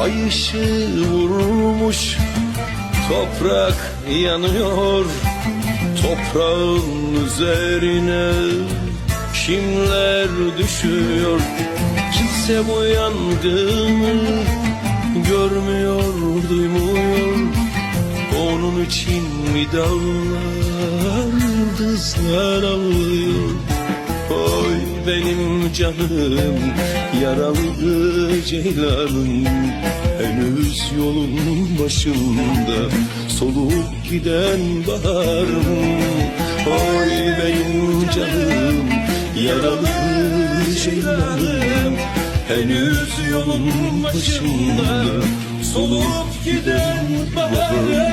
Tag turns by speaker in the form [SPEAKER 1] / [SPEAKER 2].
[SPEAKER 1] Ay ışığı vurmuş Toprak yanıyor. Toprağın üzerine Kimler düşüyor. Kimse bu yangını Görmüyor, duymuyor. Onun için mi dağlar Yıldızlar ağlıyor benim canım Yaralı ceylanım. Henüz yolun başında Solup giden baharım Oy benim canım Yaralı ceylanım. Henüz yolun başında Solup giden baharım